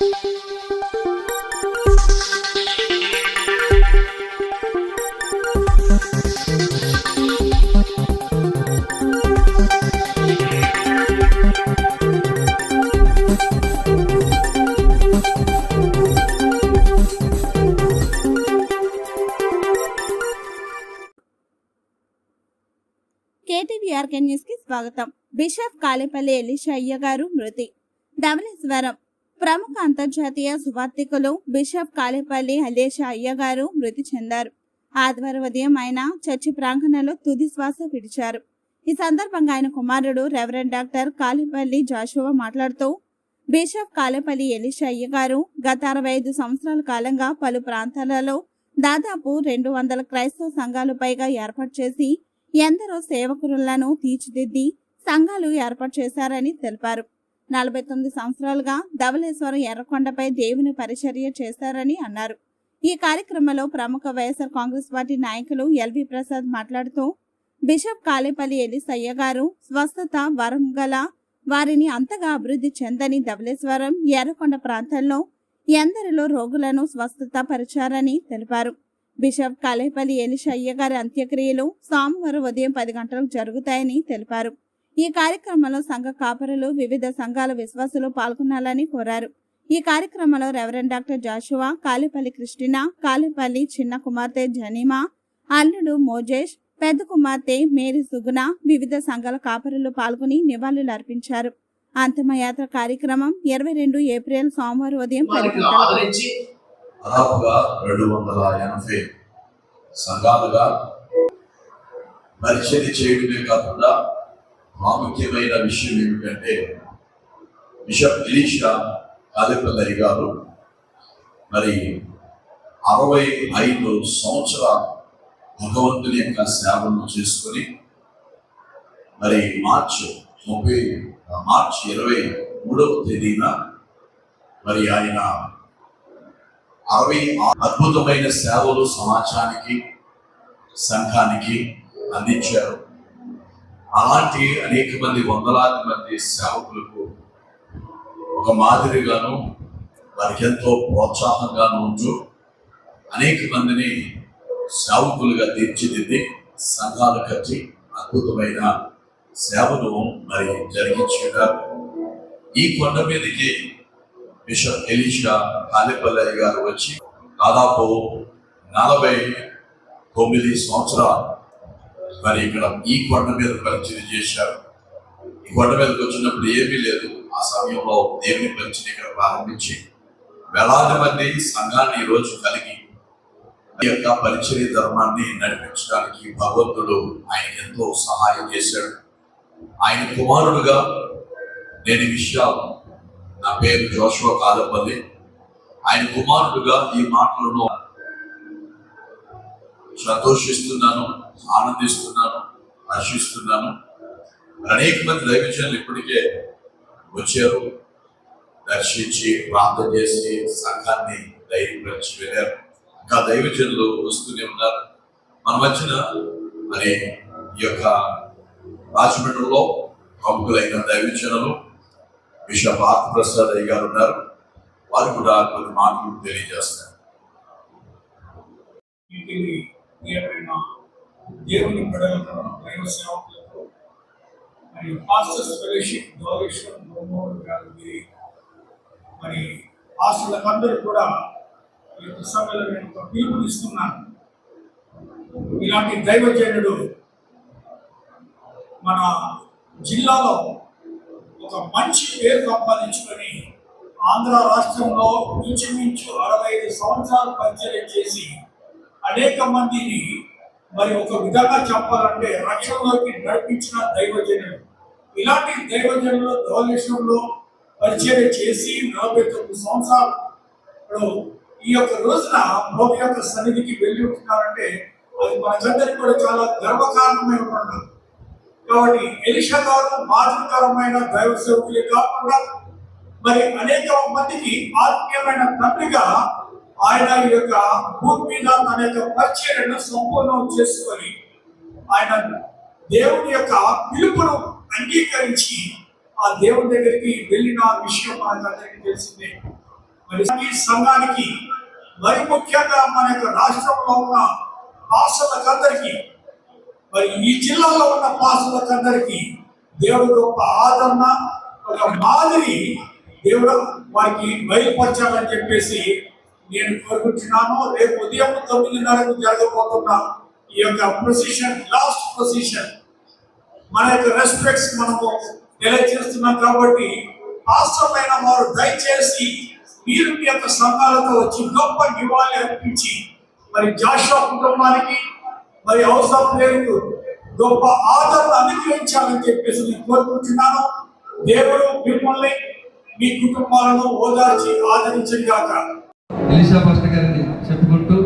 కేటీవీఆర్కే న్యూస్కి స్వాగతం. Bishop Kalepalli Elisha అయ్య గారు మృతి. ధవళేశ్వరం ప్రముఖ అంతర్జాతీయ సువార్థికులు బిషప్ కాలేపల్లి అలీషా అయ్య గారు మృతి చెందారు. ఆదివారం ఉదయం ఆయన చర్చి ప్రాంగణంలో తుది శ్వాస విడిచారు. ఈ సందర్భంగా ఆయన కుమారుడు రెవరెండ్ డాక్టర్ కాలేపల్లి జాషువా మాట్లాడుతూ బిషప్ కాలేపల్లి ఎలిషా అయ్య గారు గత అరవై ఐదు సంవత్సరాల కాలంగా పలు ప్రాంతాలలో దాదాపు రెండు వందల క్రైస్తవ సంఘాలు పైగా ఏర్పాటు చేసి ఎందరో సేవకులను తీర్చిదిద్ది సంఘాలు ఏర్పాటు చేశారని తెలిపారు. నలభై తొమ్మిది సంవత్సరాలుగా ధవళేశ్వరం ఎర్రకొండపై దేవుని పరిచర్య చేశారని అన్నారు. ఈ కార్యక్రమంలో ప్రముఖ వైఎస్ఆర్ కాంగ్రెస్ పార్టీ నాయకులు ఎల్వి ప్రసాద్ మాట్లాడుతూ బిషప్ కాలేపల్లి ఎలిసయ్య గారు స్వస్థత వరం గల వారిని అంతగా అభివృద్ధి చెందని ధవళేశ్వరం ఎర్రకొండ ప్రాంతంలో ఎందరిలో రోగులను స్వస్థత పరిచారని తెలిపారు. బిషప్ కాలేపల్లి ఎలిసయ్య గారి అంత్యక్రియలు సోమవారం ఉదయం పది గంటలకు జరుగుతాయని తెలిపారు. ఈ కార్యక్రమంలో సంఘ కాపరులు వివిధ సంఘాల విశ్వాసులు పాల్గొనాలని కోరారు. ఈ కార్యక్రమంలో రెవరెండ్ డాక్టర్ జాషువా కాలేపల్లి క్రిస్టినా కాలేపల్లి చిన్న కుమార్తె జనీమా అల్లుడు మోజేష్ పెద్ద కుమార్తె మేరీ సుగుణ వివిధ సంఘాల కాపరులు పాల్గొని నివాళులు అర్పించారు. అంతిమయాత్ర కార్యక్రమం ఇరవై రెండు ఏప్రిల్ సోమవారం ఉదయం దాదాపుగా రెండు వందల ఎనభై సంఘాలుగా పరిచయం చేయడమే కాకుండా ప్రాముఖ్యమైన విషయం ఏమిటంటే బిషప్ ఎలీషా కాలేపల్లి గారు మరి అరవై ఐదు సంవత్సరాలు భగవంతుని యొక్క సేవలను చేసుకొని మరి మార్చి ముప్పై మార్చి ఇరవై మూడవ తేదీన మరి ఆయన అరవై అద్భుతమైన సేవలు సమాజానికి సంఘానికి అందించారు. అలాంటి అనేక మంది వందలాది మంది సేవకులకు ఒక మాదిరిగాను వారికి ఎంతో ప్రోత్సాహంగాను ఉంటూ అనేక మందిని సేవకులుగా తీర్చిదిద్ది సంఘాలు కట్టి అద్భుతమైన సేవను మరి జరిగించారు ఈ కొండ మీదకి బిషప్ ఎలీషా కాలిపల్లయ్య గారు వచ్చి దాదాపు నలభై తొమ్మిది సంవత్సరాలు మరి ఇక్కడ ఈ కొండ మీద పరిచయం చేశారు. ఈ కొండ మీదకి వచ్చినప్పుడు ఏమీ లేదు. ఆ సమయంలో దేవుని పరిచయం ఇక్కడ ప్రారంభించి వేలాది మంది సంఘాన్ని ఈరోజు కలిగి ఈ యొక్క పరిచయ ధర్మాన్ని నడిపించడానికి భగవంతుడు ఆయన ఎంతో సహాయం చేశాడు. ఆయన కుమారుడుగా నేను విషయాలు నా పేరు జోషువ కాదపల్లి ఆయన కుమారుడుగా ఈ మాటలను సంతోషిస్తున్నాను ఆనందిస్తున్నాను హర్షిస్తున్నాను. అనేక మంది దైవజనులు ఇప్పటికే వచ్చారు దర్శించి ప్రార్థన చేసి సంఘాన్ని ధైర్యపరిచి వెళ్ళారు. ఇంకా దైవజనులు వస్తూనే ఉన్నారు. మన మధ్యన మరి ఈ యొక్క రాజమండ్రిలో ప్రముఖులైన దైవజనులు బిషప్ ఆర్ ప్రసాద్ అయ్య గారు ఉన్నారు. వారు కూడా కొన్ని మాటలు తెలియజేస్తారు. ప్రియమైన దేవుని బిడ్డలకు దైవ సేవకులకు మరి పాస్టర్స్ ఫెలోషిప్ గౌరీశ్వరం గోమోహన్ గారికి మరి పాస్టర్లకు అందరూ కూడా ఈ యొక్క సభలో నేను ఒక పిలుపునిస్తున్నాను ఇలాంటి దైవజనుడు మన జిల్లాలో ఒక మంచి పేరు సంపాదించుకొని ఆంధ్ర రాష్ట్రంలో ఇంచుమించు అరవై ఐదు సంవత్సరాలు పరిచయం చేసి అనేక మందిని మరి ఒక విధంగా చెప్పాలంటే రక్షణలోకి నడిపించిన దైవజనులు. ఇలాంటి దైవజనులు ధవలేశ్వరంలో పరిచయం చేసి నలభై తొమ్మిది సంవత్సరాలు ఈ యొక్క రోజున ప్రభు యొక్క సన్నిధికి వెళ్ళి ఉంటున్నారంటే అది మనకందరికి కూడా చాలా గర్వకారణమైన పండుగ కాబట్టి ఎలిషా గారు దైవ సేవకులే కాకుండా మరి అనేక మందికి ఆత్మీయమైన తండ్రిగా ఆయన ఈ యొక్క భూమి మీద తన యొక్క పరిచయను సంపూర్ణం చేసుకొని ఆయన దేవుని యొక్క పిలుపును అంగీకరించి ఆ దేవుని దగ్గరికి వెళ్ళిన విషయం మనకందరికీ తెలిసిందే. మరి ఈ సంఘానికి మరి ముఖ్యంగా మన యొక్క రాష్ట్రంలో ఉన్న పాస్టర్లకందరికీ మరి ఈ జిల్లాలో ఉన్న పాస్టర్లకందరికీ దేవుడు గొప్ప ఆదరణ ఒక మాదిరి దేవుడు వారికి బయలుపరచాలని చెప్పేసి నేను కోరుకుంటున్నాను రేపు ఉదయం తొమ్మిదిన్నరకు జరగబోతున్న ఈ యొక్క ప్రొసిషన్ లాస్ట్ ప్రొసిషన్ మన యొక్క రెస్పెక్ట్స్ మనము తెలియజేస్తున్నాం కాబట్టి వాస్తవమైన వారు దయచేసి మీరు మీ యొక్క సంఘాలతో వచ్చి గొప్ప నివాళి అర్పించి మరి జాషువా కుటుంబానికి మరి అవసరం పేరుకు గొప్ప ఆదరణ అనుగ్రహించాలని చెప్పేసి నేను కోరుకుంటున్నాను. దేవుడు మిమ్మల్ని మీ కుటుంబాలను ఓదార్చి ఆదరించగాక ఎలిషా పాస్టర్ గారిని చెప్పుకుంటూ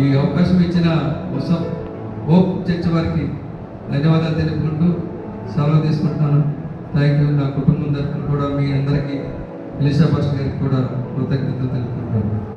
ఈ అవకాశం ఇచ్చిన ఉత్సవం హోప్ చర్చ్ వారికి ధన్యవాదాలు తెలుపుకుంటూ సెలవు తీసుకుంటున్నాను. థ్యాంక్ యూ నా కుటుంబం తరఫున కూడా మీ అందరికీ ఎలిషా పాస్టర్ గారికి కూడా కృతజ్ఞతలు తెలుపుకుంటాను